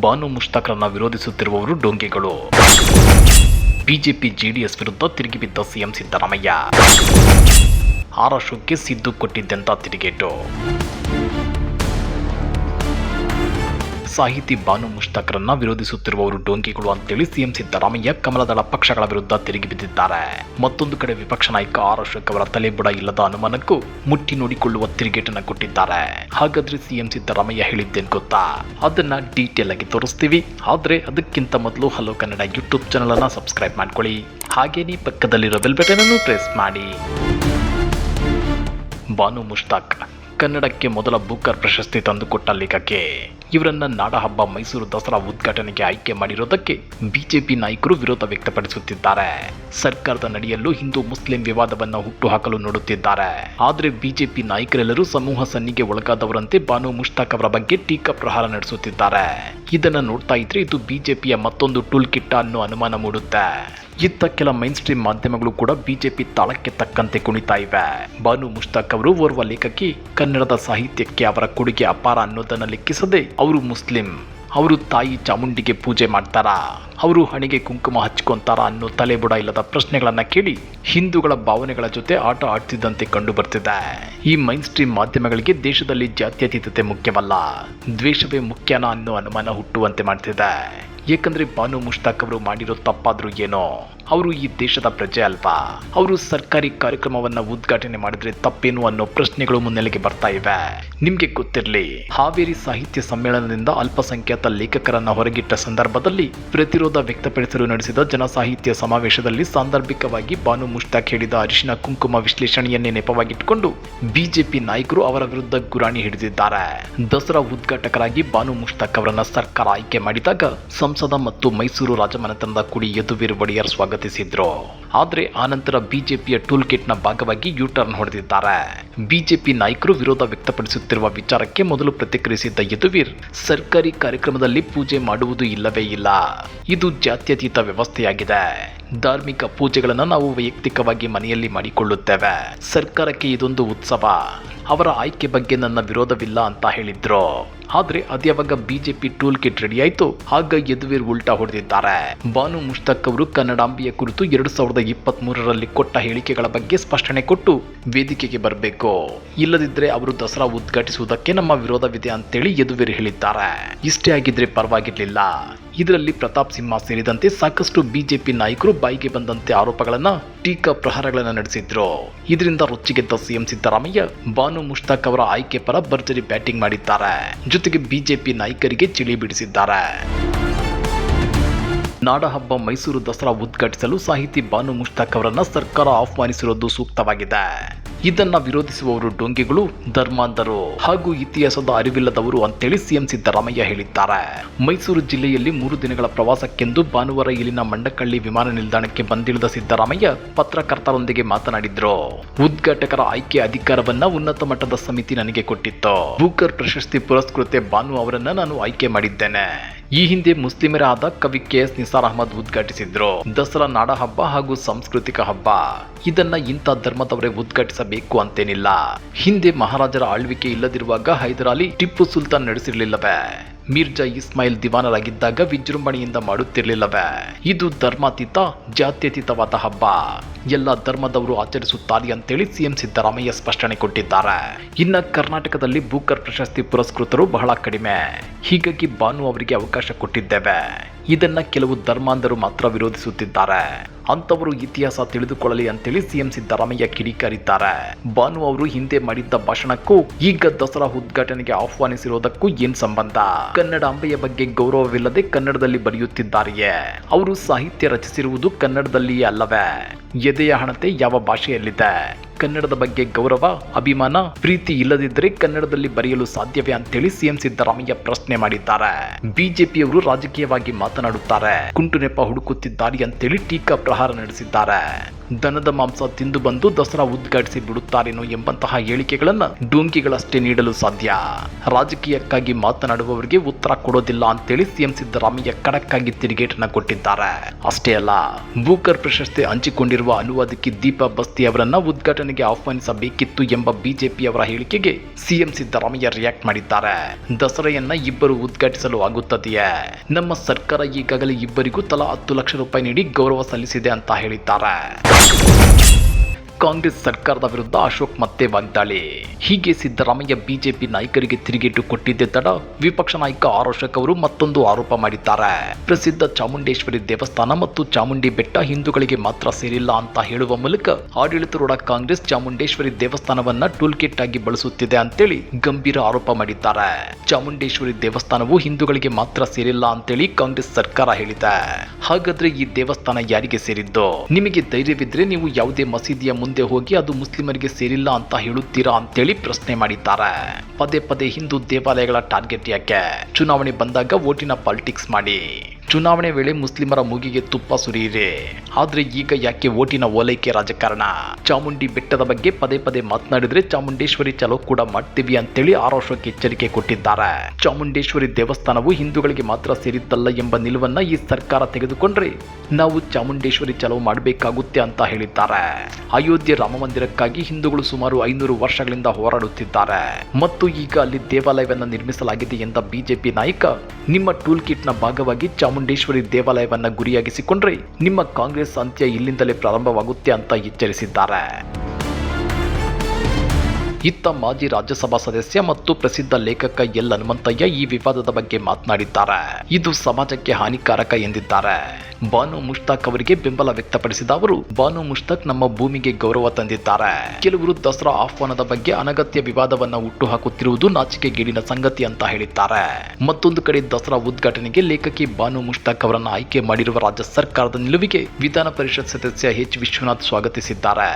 ಬಾನು ಮುಷ್ತಾಕ್ರನ್ನ ವಿರೋಧಿಸುತ್ತಿರುವವರು ಡೋಂಗಿಗಳು. ಬಿಜೆಪಿ ಜೆಡಿಎಸ್ ವಿರುದ್ಧ ತಿರುಗಿ ಬಿದ್ದ ಸಿಎಂ ಸಿದ್ದರಾಮಯ್ಯ. ಆರ್ ಅಶೋಕ್ಗೆ ಸಿದ್ದು ಕೊಟ್ಟಿದ್ದಂತ ತಿರುಗೇಟು. ಸಾಹಿತಿ ಬಾನು ಮುಷ್ತಾಕ್ರನ್ನ ವಿರೋಧಿಸುತ್ತಿರುವವರು ಡೋಂಕಿಗಳು ಅಂತೇಳಿ ಸಿಎಂ ಸಿದ್ದರಾಮಯ್ಯ ಕಮಲದಳ ಪಕ್ಷಗಳ ವಿರುದ್ಧ ತಿರುಗಿ ಬಿದ್ದಿದ್ದಾರೆ. ಮತ್ತೊಂದು ಕಡೆ ವಿಪಕ್ಷ ನಾಯಕ ಆರ್ ಅಶೋಕ್ ಅವರ ತಲೆಬುಡ ಇಲ್ಲದ ಅನುಮಾನಕ್ಕೂ ಮುಟ್ಟಿ ನೋಡಿಕೊಳ್ಳುವ ತಿರುಗೇಟನ್ನು ಕೊಟ್ಟಿದ್ದಾರೆ. ಹಾಗಾದ್ರೆ ಸಿಎಂ ಸಿದ್ದರಾಮಯ್ಯ ಹೇಳಿದ್ದೇನು ಗೊತ್ತಾ? ಅದನ್ನ ಡೀಟೇಲ್ ಆಗಿ ತೋರಿಸ್ತೀವಿ. ಆದ್ರೆ ಅದಕ್ಕಿಂತ ಮೊದಲು ಹಲೋ ಕನ್ನಡ ಯೂಟ್ಯೂಬ್ ಚಾನಲ್ ಅನ್ನ ಸಬ್ಸ್ಕ್ರೈಬ್ ಮಾಡ್ಕೊಳ್ಳಿ. ಹಾಗೇನೇ ಪಕ್ಕದಲ್ಲಿರೋ ಬೆಲ್ ಬಟನ್ ಅನ್ನು ಪ್ರೆಸ್ ಮಾಡಿ. ಬಾನು ಮುಷ್ತಾಕ್ ಕನ್ನಡಕ್ಕೆ ಮೊದಲ ಬುಕ್ಕರ್ ಪ್ರಶಸ್ತಿ ತಂದುಕೊಟ್ಟ ಲೇಖಕ್ಕೆ ಇವರನ್ನ ನಾಡಹಬ್ಬ ಮೈಸೂರು ದಸರಾ ಉದ್ಘಾಟನೆಗೆ ಆಯ್ಕೆ ಮಾಡಿರೋದಕ್ಕೆ ಬಿಜೆಪಿ ನಾಯಕರು ವಿರೋಧ ವ್ಯಕ್ತಪಡಿಸುತ್ತಿದ್ದಾರೆ. ಸರ್ಕಾರದ ನಡೆಯಲ್ಲೂ ಹಿಂದೂ ಮುಸ್ಲಿಂ ವಿವಾದವನ್ನ ಹುಟ್ಟುಹಾಕಲು ನೋಡುತ್ತಿದ್ದಾರೆ. ಆದರೆ ಬಿಜೆಪಿ ನಾಯಕರೆಲ್ಲರೂ ಸಮೂಹ ಸನ್ನಿಗೆ ಒಳಗಾದವರಂತೆ ಬಾನು ಮುಷ್ತಾಕ್ ಅವರ ಬಗ್ಗೆ ಟೀಕಾ ಪ್ರಹಾರ ನಡೆಸುತ್ತಿದ್ದಾರೆ. ಇದನ್ನ ನೋಡ್ತಾ ಇದ್ರೆ ಇದು ಬಿಜೆಪಿಯ ಮತ್ತೊಂದು ಟೂಲ್ ಕಿಟ್ಟ ಅನ್ನೋ ಅನುಮಾನ ಮೂಡುತ್ತೆ. ಇತ್ತ ಕೆಲ ಮೈನ್ ಸ್ಟ್ರೀಮ್ ಮಾಧ್ಯಮಗಳು ಕೂಡ ಬಿಜೆಪಿ ತಾಳಕ್ಕೆ ತಕ್ಕಂತೆ ಕುಣಿತಾ ಇವೆ. ಬಾನು ಮುಷ್ತಾಕ್ ಅವರು ಓರ್ವ ಲೇಖಕಿ ಕನ್ನಡದ ಸಾಹಿತ್ಯಕ್ಕೆ ಅವರ ಕೊಡುಗೆ ಅಪಾರ ಅನ್ನೋದನ್ನು ಲೆಕ್ಕಿಸದೆ ಅವರು ಮುಸ್ಲಿಂ, ಅವರು ತಾಯಿ ಚಾಮುಂಡಿಗೆ ಪೂಜೆ ಮಾಡ್ತಾರಾ, ಅವರು ಹಣೆಗೆ ಕುಂಕುಮ ಹಚ್ಕೊಂತಾರ ಅನ್ನೋ ತಲೆಬುಡ ಇಲ್ಲದ ಪ್ರಶ್ನೆಗಳನ್ನು ಕೇಳಿ ಹಿಂದೂಗಳ ಭಾವನೆಗಳ ಜೊತೆ ಆಟ ಆಡ್ತಿದ್ದಂತೆ ಕಂಡು ಬರ್ತಿದೆ ಈ ಮೈನ್ ಸ್ಟ್ರೀಮ್ ಮಾಧ್ಯಮಗಳಿಗೆ ದೇಶದಲ್ಲಿ ಜಾತ್ಯತೀತತೆ ಮುಖ್ಯವಲ್ಲ, ದ್ವೇಷವೇ ಮುಖ್ಯನಾ ಅನ್ನೋ ಅನುಮಾನ ಹುಟ್ಟುವಂತೆ ಮಾಡ್ತಿದೆ. ಏಕೆಂದರೆ ಬಾನು ಮುಷ್ತಾಕ್ ಅವರು ಮಾಡಿರೋ ತಪ್ಪಾದ್ರೂ ಏನೋ ಅವರು ಈ ದೇಶದ ಪ್ರಜೆ ಅಲ್ವಾ? ಅವರು ಸರ್ಕಾರಿ ಕಾರ್ಯಕ್ರಮವನ್ನ ಉದ್ಘಾಟನೆ ಮಾಡಿದ್ರೆ ತಪ್ಪೇನು ಅನ್ನೋ ಪ್ರಶ್ನೆಗಳು ಮುನ್ನೆಲೆಗೆ ಬರ್ತಾ ಇವೆ. ನಿಮ್ಗೆ ಗೊತ್ತಿರಲಿ, ಹಾವೇರಿ ಸಾಹಿತ್ಯ ಸಮ್ಮೇಳನದಿಂದ ಅಲ್ಪಸಂಖ್ಯಾತ ಲೇಖಕರನ್ನ ಹೊರಗಿಟ್ಟ ಸಂದರ್ಭದಲ್ಲಿ ಪ್ರತಿರೋಧ ವ್ಯಕ್ತಪಡಿಸಲು ನಡೆಸಿದ ಜನಸಾಹಿತ್ಯ ಸಮಾವೇಶದಲ್ಲಿ ಸಾಂದರ್ಭಿಕವಾಗಿ ಬಾನು ಮುಷ್ತಾಕ್ ಹೇಳಿದ ಅರಿಶಿನ ಕುಂಕುಮ ವಿಶ್ಲೇಷಣೆಯನ್ನೇ ನೆಪವಾಗಿಟ್ಟುಕೊಂಡು ಬಿಜೆಪಿ ನಾಯಕರು ಅವರ ವಿರುದ್ಧ ಗುರಾಣಿ ಹಿಡಿದಿದ್ದಾರೆ. ದಸರಾ ಉದ್ಘಾಟಕರಾಗಿ ಬಾನು ಮುಷ್ತಾಕ್ ಅವರನ್ನ ಸರ್ಕಾರ ಆಯ್ಕೆ ಮಾಡಿದಾಗ ಸಂಸದ ಮತ್ತು ಮೈಸೂರು ರಾಜಮನೆತನದ ಕುಡಿ ಯದುವೀರ್ ಒಡೆಯರ್ ಸ್ವಾಗತಿಸಿದ್ರು. ಆದ್ರೆ ಆನಂತರ ಬಿಜೆಪಿಯ ಟೂಲ್ ಕಿಟ್ನ ಭಾಗವಾಗಿ ಯೂ ಟರ್ನ್ ಹೊಡೆದಿದ್ದಾರೆ. ಬಿಜೆಪಿ ನಾಯಕರು ವಿರೋಧ ವ್ಯಕ್ತಪಡಿಸುತ್ತಿರುವ ವಿಚಾರಕ್ಕೆ ಮೊದಲು ಪ್ರತಿಕ್ರಿಯಿಸಿದ್ದ ಯದುವೀರ್, ಸರ್ಕಾರಿ ಕಾರ್ಯಕ್ರಮದಲ್ಲಿ ಪೂಜೆ ಮಾಡುವುದು ಇಲ್ಲವೇ ಇಲ್ಲ. ಇದು ಜಾತ್ಯತೀತ ವ್ಯವಸ್ಥೆಯಾಗಿದೆ. ಧಾರ್ಮಿಕ ಪೂಜೆಗಳನ್ನು ನಾವು ವೈಯಕ್ತಿಕವಾಗಿ ಮನೆಯಲ್ಲಿ ಮಾಡಿಕೊಳ್ಳುತ್ತೇವೆ. ಸರ್ಕಾರಕ್ಕೆ ಇದೊಂದು ಉತ್ಸವ. ಅವರ ಆಯ್ಕೆ ಬಗ್ಗೆ ನನ್ನ ವಿರೋಧವಿಲ್ಲ ಅಂತ ಹೇಳಿದ್ರು. ಆದ್ರೆ ಅದ್ಯಾವಾಗ ಬಿಜೆಪಿ ಟೂಲ್ ಕಿಟ್ ರೆಡಿ ಆಯ್ತು? ಆಗ ಯದುವೀರ್ ಉಲ್ಟಾ ಹೊಡೆದಿದ್ದಾರೆ. ಬಾನು ಮುಷ್ತಾಕ್ ಅವರು ಕನ್ನಡಾಂಬಿಯ ಕುರಿತು ಎರಡು ಸಾವಿರದ ಇಪ್ಪತ್ತ್ ಮೂರರಲ್ಲಿ ಕೊಟ್ಟ ಹೇಳಿಕೆಗಳ ಬಗ್ಗೆ ಸ್ಪಷ್ಟನೆ ಕೊಟ್ಟು ವೇದಿಕೆಗೆ ಬರಬೇಕು. ಇಲ್ಲದಿದ್ರೆ ಅವರು ದಸರಾ ಉದ್ಘಾಟಿಸುವುದಕ್ಕೆ ನಮ್ಮ ವಿರೋಧವಿದೆ ಅಂತೇಳಿ ಯದುವೀರ್ ಹೇಳಿದ್ದಾರೆ. ಇಷ್ಟೇ ಆಗಿದ್ರೆ ಪರವಾಗಿರ್ಲಿಲ್ಲ. ಇದರಲ್ಲಿ ಪ್ರತಾಪ್ ಸಿಂಹ ಸೇರಿದಂತೆ ಸಾಕಷ್ಟು ಬಿಜೆಪಿ ನಾಯಕರು ಬಾಯಿಗೆ ಬಂದಂತೆ ಆರೋಪಗಳನ್ನು ಟೀಕಾ ಪ್ರಹಾರಗಳನ್ನು ನಡೆಸಿದ್ರು. ಇದರಿಂದ ರೊಚ್ಚಿಗೆದ್ದ ಸಿಎಂ ಸಿದ್ದರಾಮಯ್ಯ ಬಾನು ಮುಷ್ತಾಕ್ ಅವರ ಆಯ್ಕೆ ಪರ ಭರ್ಜರಿ ಬ್ಯಾಟಿಂಗ್ ಮಾಡಿದ್ದಾರೆ. ಜೊತೆಗೆ ಬಿಜೆಪಿ ನಾಯಕರಿಗೆ ಚಿಳಿ ಬಿಡಿಸಿದ್ದಾರೆ. ನಾಡಹಬ್ಬ ಮೈಸೂರು ದಸರಾ ಉದ್ಘಾಟಿಸಲು ಸಾಹಿತಿ ಬಾನು ಮುಷ್ತಾಕ್ ಅವರನ್ನ ಸರ್ಕಾರ ಆಹ್ವಾನಿಸಿರುವುದು ಸೂಕ್ತವಾಗಿದೆ. ಇದನ್ನ ವಿರೋಧಿಸುವವರು ಡೊಂಗಿಗಳು, ಧರ್ಮಾಂಧರು ಹಾಗೂ ಇತಿಹಾಸದ ಅರಿವಿಲ್ಲದವರು ಅಂತೇಳಿ ಸಿಎಂ ಸಿದ್ದರಾಮಯ್ಯ ಹೇಳಿದ್ದಾರೆ. ಮೈಸೂರು ಜಿಲ್ಲೆಯಲ್ಲಿ ಮೂರು ದಿನಗಳ ಪ್ರವಾಸಕ್ಕೆಂದು ಭಾನುವಾರ ಇಲ್ಲಿನ ಮಂಡಕಳ್ಳಿ ವಿಮಾನ ನಿಲ್ದಾಣಕ್ಕೆ ಬಂದಿಳಿದ ಸಿದ್ದರಾಮಯ್ಯ ಪತ್ರಕರ್ತರೊಂದಿಗೆ ಮಾತನಾಡಿದ್ರು. ಉದ್ಘಾಟಕರ ಆಯ್ಕೆ ಅಧಿಕಾರವನ್ನ ಉನ್ನತ ಮಟ್ಟದ ಸಮಿತಿ ನನಗೆ ಕೊಟ್ಟಿತ್ತು. ಬೂಕರ್ ಪ್ರಶಸ್ತಿ ಪುರಸ್ಕೃತೆ ಭಾನು ಅವರನ್ನ ನಾನು ಆಯ್ಕೆ ಮಾಡಿದ್ದೇನೆ. ಈ ಹಿಂದೆ ಮುಸ್ಲಿಮರಾದ ಕವಿ ಕೆ ಎಸ್ ನಿಸಾರ್ ಅಹಮದ್ ಉದ್ಘಾಟಿಸಿದ್ರು. ದಸರಾ ನಾಡ ಹಬ್ಬ ಹಾಗೂ ಸಾಂಸ್ಕೃತಿಕ ಹಬ್ಬ. ಇದನ್ನ ಇಂಥ ಧರ್ಮದವರೇ ಉದ್ಘಾಟಿಸಬೇಕು ಅಂತೇನಿಲ್ಲ. ಹಿಂದೆ ಮಹಾರಾಜರ ಆಳ್ವಿಕೆ ಇಲ್ಲದಿರುವಾಗ ಹೈದರಾಲಿ ಟಿಪ್ಪು ಸುಲ್ತಾನ್ ನಡೆಸಿರ್ಲಿಲ್ಲವೇ? ಮೀರ್ಜಾ ಇಸ್ಮಾಯಿಲ್ ದಿವಾನರಾಗಿದ್ದಾಗ ವಿಜೃಂಭಣೆಯಿಂದ ಮಾಡುತ್ತಿರಲಿಲ್ಲವೇ? ಇದು ಧರ್ಮಾತೀತ, ಜಾತ್ಯತೀತವಾದ ಹಬ್ಬ. ಎಲ್ಲ ಧರ್ಮದವರು ಆಚರಿಸುತ್ತಾರೆ ಅಂತೇಳಿ ಸಿಎಂ ಸಿದ್ದರಾಮಯ್ಯ ಸ್ಪಷ್ಟನೆ ಕೊಟ್ಟಿದ್ದಾರೆ. ಇನ್ನು ಕರ್ನಾಟಕದಲ್ಲಿ ಬೂಕರ್ ಪ್ರಶಸ್ತಿ ಪುರಸ್ಕೃತರು ಬಹಳ ಕಡಿಮೆ. ಹೀಗಾಗಿ ಭಾನು ಅವರಿಗೆ ಅವಕಾಶ ಕೊಟ್ಟಿದ್ದೇವೆ. ಇದನ್ನ ಕೆಲವು ಧರ್ಮಾಂಧರು ಮಾತ್ರ ವಿರೋಧಿಸುತ್ತಿದ್ದಾರೆ. ಅಂತವರು ಇತಿಹಾಸ ತಿಳಿದುಕೊಳ್ಳಲಿ ಅಂತೇಳಿ ಸಿಎಂ ಸಿದ್ದರಾಮಯ್ಯ ಕಿಡಿಕಾರಿದ್ದಾರೆ. ಬಾನು ಅವರು ಹಿಂದೆ ಮಾಡಿದ್ದ ಭಾಷಣಕ್ಕೂ ಈಗ ದಸರಾ ಉದ್ಘಾಟನೆಗೆ ಆಹ್ವಾನಿಸಿರೋದಕ್ಕೂ ಏನ್ ಸಂಬಂಧ? ಕನ್ನಡ ಅಂಬೆಯ ಬಗ್ಗೆ ಗೌರವವಿಲ್ಲದೆ ಕನ್ನಡದಲ್ಲಿ ಬರೆಯುತ್ತಿದ್ದಾರೆಯೇ? ಅವರು ಸಾಹಿತ್ಯ ರಚಿಸಿರುವುದು ಕನ್ನಡದಲ್ಲಿಯೇ ಅಲ್ಲವೇ? ಎದೆಯ ಹಣತೆ ಯಾವ ಭಾಷೆಯಲ್ಲಿದೆ? ಕನ್ನಡದ ಬಗ್ಗೆ ಗೌರವ, ಅಭಿಮಾನ, ಪ್ರೀತಿ ಇಲ್ಲದಿದ್ದರೆ ಕನ್ನಡದಲ್ಲಿ ಬರೆಯಲು ಸಾಧ್ಯವೇ ಅಂತೇಳಿ ಸಿಎಂ ಸಿದ್ದರಾಮಯ್ಯ ಪ್ರಶ್ನೆ ಮಾಡಿದ್ದಾರೆ. ಬಿಜೆಪಿಯವರು ರಾಜಕೀಯವಾಗಿ ಮಾತನಾಡುತ್ತಾರೆ. ಕುಂಟು ನೆಪ ಹುಡುಕುತ್ತಿದ್ದಾರೆ ಅಂತೇಳಿ ಟೀಕಾ ಪ್ರಹಾರ ನಡೆಸಿದ್ದಾರೆ. ದನದ ಮಾಂಸ ತಿಂದು ಬಂದು ದಸರಾ ಉದ್ಘಾಟಿಸಿ ಬಿಡುತ್ತಾರೇನೋ ಎಂಬಂತಹ ಹೇಳಿಕೆಗಳನ್ನ ಡೂಂಕಿಗಳಷ್ಟೇ ನೀಡಲು ಸಾಧ್ಯ. ರಾಜಕೀಯಕ್ಕಾಗಿ ಮಾತನಾಡುವವರಿಗೆ ಉತ್ತರ ಕೊಡೋದಿಲ್ಲ ಅಂತೇಳಿ ಸಿಎಂ ಸಿದ್ದರಾಮಯ್ಯ ಖಡಕ್ಕಾಗಿ ತಿರುಗೇಟನ್ನ ಕೊಟ್ಟಿದ್ದಾರೆ. ಅಷ್ಟೇ ಅಲ್ಲ ಬೂಕರ್ ಪ್ರಶಸ್ತಿ ಹಂಚಿಕೊಂಡಿರುವ ಅನುವಾದಕಿ ದೀಪಾ ಬಸ್ತಿ ಅವರನ್ನ ಉದ್ಘಾಟನೆ ಉದ್ಘಾಟನೆಗೆ ಆಹ್ವಾನಿಸಬೇಕಿತ್ತು ಎಂಬ ಬಿಜೆಪಿಯವರ ಹೇಳಿಕೆಗೆ ಸಿಎಂ ಸಿದ್ದರಾಮಯ್ಯ ರಿಯಾಕ್ಟ್ ಮಾಡಿದ್ದಾರೆ. ದಸರೆಯನ್ನ ಇಬ್ಬರು ಉದ್ಘಾಟಿಸಲು ಆಗುತ್ತದೆಯೇ? ನಮ್ಮ ಸರ್ಕಾರ ಈಗಾಗಲೇ ಇಬ್ಬರಿಗೂ ತಲಾ ಹತ್ತು ಲಕ್ಷ ರೂಪಾಯಿ ನೀಡಿ ಗೌರವ ಸಲ್ಲಿಸಿದೆ ಅಂತ ಹೇಳಿದ್ದಾರೆ. ಕಾಂಗ್ರೆಸ್ ಸರ್ಕಾರದ ವಿರುದ್ಧ ಅಶೋಕ್ ಮತ್ತೆ ವಾಗ್ದಾಳಿ. ಹೀಗೆ ಸಿದ್ದರಾಮಯ್ಯ ಬಿಜೆಪಿ ನಾಯಕರಿಗೆ ತಿರುಗೇಟು ಕೊಟ್ಟಿದ್ದೆ ತಡ ವಿಪಕ್ಷ ನಾಯಕ ಆರ್ ಅವರು ಮತ್ತೊಂದು ಆರೋಪ ಮಾಡಿದ್ದಾರೆ. ಪ್ರಸಿದ್ಧ ಚಾಮುಂಡೇಶ್ವರಿ ದೇವಸ್ಥಾನ ಮತ್ತು ಚಾಮುಂಡಿ ಬೆಟ್ಟ ಹಿಂದೂಗಳಿಗೆ ಮಾತ್ರ ಸೇರಿಲ್ಲ ಅಂತ ಹೇಳುವ ಮೂಲಕ ಆಡಳಿತಾರೂಢ ಕಾಂಗ್ರೆಸ್ ಚಾಮುಂಡೇಶ್ವರಿ ದೇವಸ್ಥಾನವನ್ನ ಟೂಲ್ ಕಿಟ್ ಆಗಿ ಬಳಸುತ್ತಿದೆ ಅಂತೇಳಿ ಗಂಭೀರ ಆರೋಪ ಮಾಡಿದ್ದಾರೆ. ಚಾಮುಂಡೇಶ್ವರಿ ದೇವಸ್ಥಾನವು ಹಿಂದೂಗಳಿಗೆ ಮಾತ್ರ ಸೇರಿಲ್ಲ ಅಂತೇಳಿ ಕಾಂಗ್ರೆಸ್ ಸರ್ಕಾರ ಹೇಳಿದೆ. ಹಾಗಾದ್ರೆ ಈ ದೇವಸ್ಥಾನ ಯಾರಿಗೆ ಸೇರಿದ್ದು? ನಿಮಗೆ ಧೈರ್ಯವಿದ್ರೆ ನೀವು ಯಾವುದೇ ಮಸೀದಿಯ ಮುಂದೆ ಹೋಗಿ ಅದು ಮುಸ್ಲಿಮರಿಗೆ ಸೇರಿಲ್ಲ ಅಂತ ಹೇಳುತ್ತೀರಾ ಅಂತೇಳಿ ಪ್ರಶ್ನೆ ಮಾಡಿದ್ದಾರೆ. ಪದೇ ಪದೇ ಹಿಂದೂ ದೇವಾಲಯಗಳ ಟಾರ್ಗೆಟ್ ಯಾಕೆ? ಚುನಾವಣೆ ಬಂದಾಗ ಓಟಿನ ಪಾಲಿಟಿಕ್ಸ್ ಮಾಡಿ. ಚುನಾವಣೆ ವೇಳೆ ಮುಸ್ಲಿಮರ ಮೂಗಿಗೆ ತುಪ್ಪ ಸುರಿಯಿರಿ. ಆದ್ರೆ ಈಗ ಯಾಕೆ ಓಟಿನ ಓಲೈಕೆ ರಾಜಕಾರಣ? ಚಾಮುಂಡಿ ಬೆಟ್ಟದ ಬಗ್ಗೆ ಪದೇ ಪದೇ ಮಾತನಾಡಿದ್ರೆ ಚಾಮುಂಡೇಶ್ವರಿ ಚಲೋ ಕೂಡ ಮಾಡ್ತೀವಿ ಅಂತೇಳಿ ಆರ್ ಅಶೋಕ್ ಎಚ್ಚರಿಕೆ ಕೊಟ್ಟಿದ್ದಾರೆ. ಚಾಮುಂಡೇಶ್ವರಿ ದೇವಸ್ಥಾನವು ಹಿಂದೂಗಳಿಗೆ ಮಾತ್ರ ಸೇರಿದ್ದಲ್ಲ ಎಂಬ ನಿಲುವನ್ನ ಈ ಸರ್ಕಾರ ತೆಗೆದುಕೊಂಡ್ರೆ ನಾವು ಚಾಮುಂಡೇಶ್ವರಿ ಚಲೋ ಮಾಡಬೇಕಾಗುತ್ತೆ ಅಂತ ಹೇಳಿದ್ದಾರೆ. ಅಯೋಧ್ಯೆ ರಾಮ ಮಂದಿರಕ್ಕಾಗಿ ಹಿಂದೂಗಳು ಸುಮಾರು ಐನೂರು ವರ್ಷಗಳಿಂದ ಹೋರಾಡುತ್ತಿದ್ದಾರೆ. ಮತ್ತು ಈಗ ಅಲ್ಲಿ ದೇವಾಲಯವನ್ನ ನಿರ್ಮಿಸಲಾಗಿದೆ ಎಂದ ಬಿಜೆಪಿ ನಾಯಕ, ನಿಮ್ಮ ಟೂಲ್ ಕಿಟ್ನ ಭಾಗವಾಗಿ ಚಾಮುಂಡೇಶ್ವರಿ ದೇವಾಲಯವನ್ನ ಗುರಿಯಾಗಿಸಿಕೊಂಡ್ರೆ ನಿಮ್ಮ ಕಾಂಗ್ರೆಸ್ ಅಂತ್ಯ ಇಲ್ಲಿಂದಲೇ ಪ್ರಾರಂಭವಾಗುತ್ತೆ ಅಂತ ಎಚ್ಚರಿಸಿದ್ದಾರೆ. ಇತ್ತ ಮಾಜಿ ರಾಜ್ಯಸಭಾ ಸದಸ್ಯ ಮತ್ತು ಪ್ರಸಿದ್ಧ ಲೇಖಕ ಎಲ್ ಹನುಮಂತಯ್ಯ ಈ ವಿವಾದದ ಬಗ್ಗೆ ಮಾತನಾಡಿದ್ದಾರೆ. ಇದು ಸಮಾಜಕ್ಕೆ ಹಾನಿಕಾರಕ ಎಂದಿದ್ದಾರೆ. ಬಾನು ಮುಷ್ತಾಕ್ ಅವರಿಗೆ ಬೆಂಬಲ ವ್ಯಕ್ತಪಡಿಸಿದ ಅವರು ಬಾನು ಮುಷ್ತಾಕ್ ನಮ್ಮ ಭೂಮಿಗೆ ಗೌರವ ತಂದಿದ್ದಾರೆ. ಕೆಲವರು ದಸರಾ ಆಹ್ವಾನದ ಬಗ್ಗೆ ಅನಗತ್ಯ ವಿವಾದವನ್ನ ಹುಟ್ಟುಹಾಕುತ್ತಿರುವುದು ನಾಚಿಕೆಗೇಡಿನ ಸಂಗತಿ ಅಂತ ಹೇಳಿದ್ದಾರೆ. ಮತ್ತೊಂದು ಕಡೆ ದಸರಾ ಉದ್ಘಾಟನೆಗೆ ಲೇಖಕಿ ಬಾನು ಮುಷ್ತಾಕ್ ಅವರನ್ನ ಆಯ್ಕೆ ಮಾಡಿರುವ ರಾಜ್ಯ ಸರ್ಕಾರದ ನಿಲುವಿಗೆ ವಿಧಾನ ಪರಿಷತ್ ಸದಸ್ಯ ಎಚ್ ವಿಶ್ವನಾಥ್ ಸ್ವಾಗತಿಸಿದ್ದಾರೆ.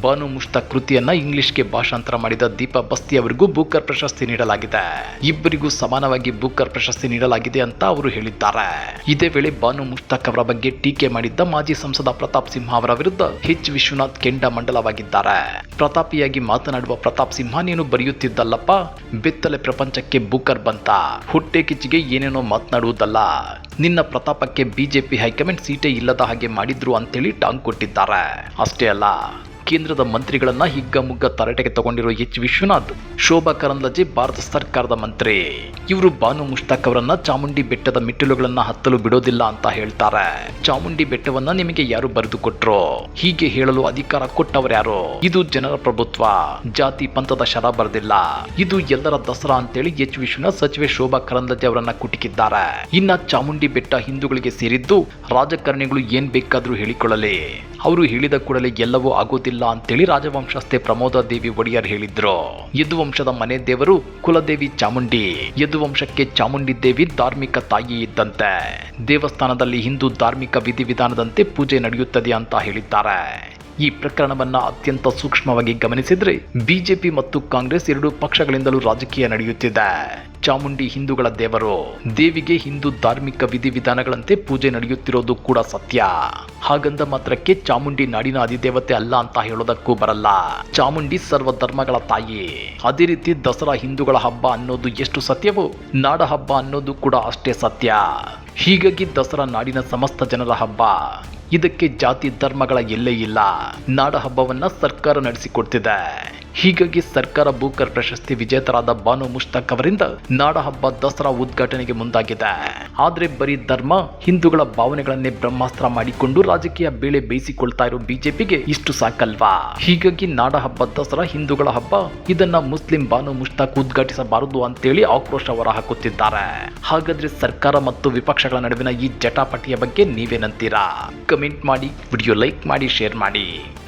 ಬಾನು ಮುಷ್ತಾಕ್ ಕೃತಿಯನ್ನ ಇಂಗ್ಲಿಷ್ಗೆ ಭಾಷಾಂತರ ಮಾಡಿದ ದೀಪ ಬಸ್ತಿ ಅವರಿಗೂ ಬುಕ್ಕರ್ ಪ್ರಶಸ್ತಿ ನೀಡಲಾಗಿದೆ. ಇಬ್ಬರಿಗೂ ಸಮಾನವಾಗಿ ಬುಕ್ಕರ್ ಪ್ರಶಸ್ತಿ ನೀಡಲಾಗಿದೆ ಅಂತ ಅವರು ಹೇಳಿದ್ದಾರೆ. ಇದೇ ವೇಳೆ ಬಾನು ಮುಷ್ತಾಕ್ ಅವರ ಬಗ್ಗೆ ಟೀಕೆ ಮಾಡಿದ್ದ ಮಾಜಿ ಸಂಸದ ಪ್ರತಾಪ್ ಸಿಂಹ ಅವರ ವಿರುದ್ಧ ಹೆಚ್ ವಿಶ್ವನಾಥ್ ಕೆಂಡ ಮಂಡಲವಾಗಿದ್ದಾರೆ. ಪ್ರತಾಪಿಯಾಗಿ ಮಾತನಾಡುವ ಪ್ರತಾಪ್ ಸಿಂಹ, ನೀನು ಬರೆಯುತ್ತಿದ್ದಲ್ಲಪ್ಪ, ಬೆತ್ತಲೆ ಪ್ರಪಂಚಕ್ಕೆ ಬುಕ್ಕರ್ ಬಂತ. ಹೊಟ್ಟೆ ಕಿಚ್ಚಿಗೆ ಏನೇನೋ ಮಾತನಾಡುವುದಲ್ಲ. ನಿನ್ನ ಪ್ರತಾಪಕ್ಕೆ ಬಿಜೆಪಿ ಹೈಕಮಾಂಡ್ ಸೀಟೇ ಇಲ್ಲದ ಹಾಗೆ ಮಾಡಿದ್ರು ಅಂತೇಳಿ ಟಾಂಗ್ ಕೊಟ್ಟಿದ್ದಾರೆ. ಅಷ್ಟೇ ಅಲ್ಲ ಕೇಂದ್ರದ ಮಂತ್ರಿಗಳನ್ನ ಹಿಗ್ಗಮುಗ್ಗ ತರಾಟೆಗೆ ತಗೊಂಡಿರೋ ಎಚ್. ವಿಶ್ವನಾಥ್, ಶೋಭಾ ಕರಂದ್ಲಾಜೆ, ಭಾರತ ಸರ್ಕಾರದ ಮಂತ್ರಿ. ಇವರು ಬಾನು ಮುಷ್ತಾಕ್ ಅವರನ್ನ ಚಾಮುಂಡಿ ಬೆಟ್ಟದ ಮೆಟ್ಟಿಲುಗಳನ್ನ ಹತ್ತಲು ಬಿಡೋದಿಲ್ಲ ಅಂತ ಹೇಳ್ತಾರೆ. ಚಾಮುಂಡಿ ಬೆಟ್ಟವನ್ನ ನಿಮಗೆ ಯಾರು ಬರೆದು ಕೊಟ್ರು? ಹೀಗೆ ಹೇಳಲು ಅಧಿಕಾರ ಕೊಟ್ಟವರ್ಯಾರು ಇದು ಜನರ ಪ್ರಭುತ್ವ. ಜಾತಿ ಪಂಥದ ಶರ ಬರೆದಿಲ್ಲ. ಇದು ಎಲ್ಲರ ದಸರಾ ಅಂತೇಳಿ ಎಚ್. ವಿಶ್ವನಾಥ್ ಸಚಿವೆ ಶೋಭಾ ಕರಂದ್ಲಾಜೆ ಅವರನ್ನ ಕುಟಿಕಿದ್ದಾರೆ. ಇನ್ನ ಚಾಮುಂಡಿ ಬೆಟ್ಟ ಹಿಂದೂಗಳಿಗೆ ಸೇರಿದ್ದು ರಾಜಕಾರಣಿಗಳು ಏನ್ ಬೇಕಾದ್ರೂ ಹೇಳಿಕೊಳ್ಳಲಿ. ಅವರು ಹೇಳಿದ ಕೂಡಲೇ ಎಲ್ಲವೂ ಆಗೋದಿಲ್ಲ ಅಂತೇಳಿ ರಾಜವಂಶಸ್ಥೆ ಪ್ರಮೋದ ದೇವಿ ಒಡೆಯರ್ ಹೇಳಿದ್ರು. ಯದುವಂಶದ ಮನೆ ದೇವರು ಕುಲದೇವಿ ಚಾಮುಂಡಿ. ಯದುವಂಶಕ್ಕೆ ಚಾಮುಂಡಿ ದೇವಿ ಧಾರ್ಮಿಕ ತಾಯಿ ಇದ್ದಂತೆ. ದೇವಸ್ಥಾನದಲ್ಲಿ ಹಿಂದೂ ಧಾರ್ಮಿಕ ವಿಧಿವಿಧಾನದಂತೆ ಪೂಜೆ ನಡೆಯುತ್ತದೆ ಅಂತ ಹೇಳಿದ್ದಾರೆ. ಈ ಪ್ರಕರಣವನ್ನು ಅತ್ಯಂತ ಸೂಕ್ಷ್ಮವಾಗಿ ಗಮನಿಸಿದರೆ ಬಿಜೆಪಿ ಮತ್ತು ಕಾಂಗ್ರೆಸ್ ಎರಡು ಪಕ್ಷಗಳಿಂದಲೂ ರಾಜಕೀಯ ನಡೆಯುತ್ತಿದೆ. ಚಾಮುಂಡಿ ಹಿಂದೂಗಳ ದೇವರು ದೇವಿಗೆ ಹಿಂದೂ ಧಾರ್ಮಿಕ ವಿಧಿವಿಧಾನಗಳಂತೆ ಪೂಜೆ ನಡೆಯುತ್ತಿರೋದು ಕೂಡ ಸತ್ಯ. ಹಾಗಂದ ಮಾತ್ರಕ್ಕೆ ಚಾಮುಂಡಿ ನಾಡಿನ ಅಧಿದೇವತೆ ಅಲ್ಲ ಅಂತ ಹೇಳೋದಕ್ಕೂ ಬರಲ್ಲ. ಚಾಮುಂಡಿ ಸರ್ವ ಧರ್ಮಗಳ ತಾಯಿ. ಅದೇ ರೀತಿ ದಸರಾ ಹಿಂದೂಗಳ ಹಬ್ಬ ಅನ್ನೋದು ಎಷ್ಟು ಸತ್ಯವೋ, ನಾಡ ಹಬ್ಬ ಅನ್ನೋದು ಕೂಡ ಅಷ್ಟೇ ಸತ್ಯ. ಹೀಗಾಗಿ ದಸರಾ ನಾಡಿನ ಸಮಸ್ತ ಜನರ ಹಬ್ಬ ಇದಕ್ಕೆ ಜಾತಿ ಧರ್ಮಗಳ ಎಲ್ಲೇ ಇಲ್ಲ. ನಾಡ ಹಬ್ಬವನ್ನ ಸರ್ಕಾರ ನಡೆಸಿಕೊಡ್ತಿದೆ. ಹೀಗಾಗಿ ಸರ್ಕಾರ ಬೂಕರ್ ಪ್ರಶಸ್ತಿ ವಿಜೇತರಾದ ಬಾನು ಮುಷ್ತಾಕ್ ಅವರಿಂದ ನಾಡಹಬ್ಬ ದಸರಾ ಉದ್ಘಾಟನೆಗೆ ಮುಂದಾಗಿದೆ. ಆದರೆ ಬರೀ ಧರ್ಮ, ಹಿಂದೂಗಳ ಭಾವನೆಗಳನ್ನೇ ಬ್ರಹ್ಮಾಸ್ತ್ರ ಮಾಡಿಕೊಂಡು ರಾಜಕೀಯ ಬೇಳೆ ಬೇಯಿಸಿಕೊಳ್ತಾ ಇರೋ ಬಿಜೆಪಿಗೆ ಇಷ್ಟು ಸಾಕಲ್ವಾ? ಹೀಗಾಗಿ ನಾಡಹಬ್ಬ ದಸರಾ, ಹಿಂದೂಗಳ ಹಬ್ಬ, ಇದನ್ನ ಮುಸ್ಲಿಂ ಬಾನು ಮುಷ್ತಾಕ್ ಉದ್ಘಾಟಿಸಬಾರದು ಅಂತೇಳಿ ಆಕ್ರೋಶ ಹೊರ ಹಾಕುತ್ತಿದ್ದಾರೆ ಹಾಗಾದ್ರೆ ಸರ್ಕಾರ ಮತ್ತು ವಿಪಕ್ಷಗಳ ನಡುವಿನ ಈ ಜಟಾಪಟಿಯ ಬಗ್ಗೆ ನೀವೇನಂತೀರಾ? ಕಮೆಂಟ್ ಮಾಡಿ, ವಿಡಿಯೋ ಲೈಕ್ ಮಾಡಿ, ಶೇರ್ ಮಾಡಿ.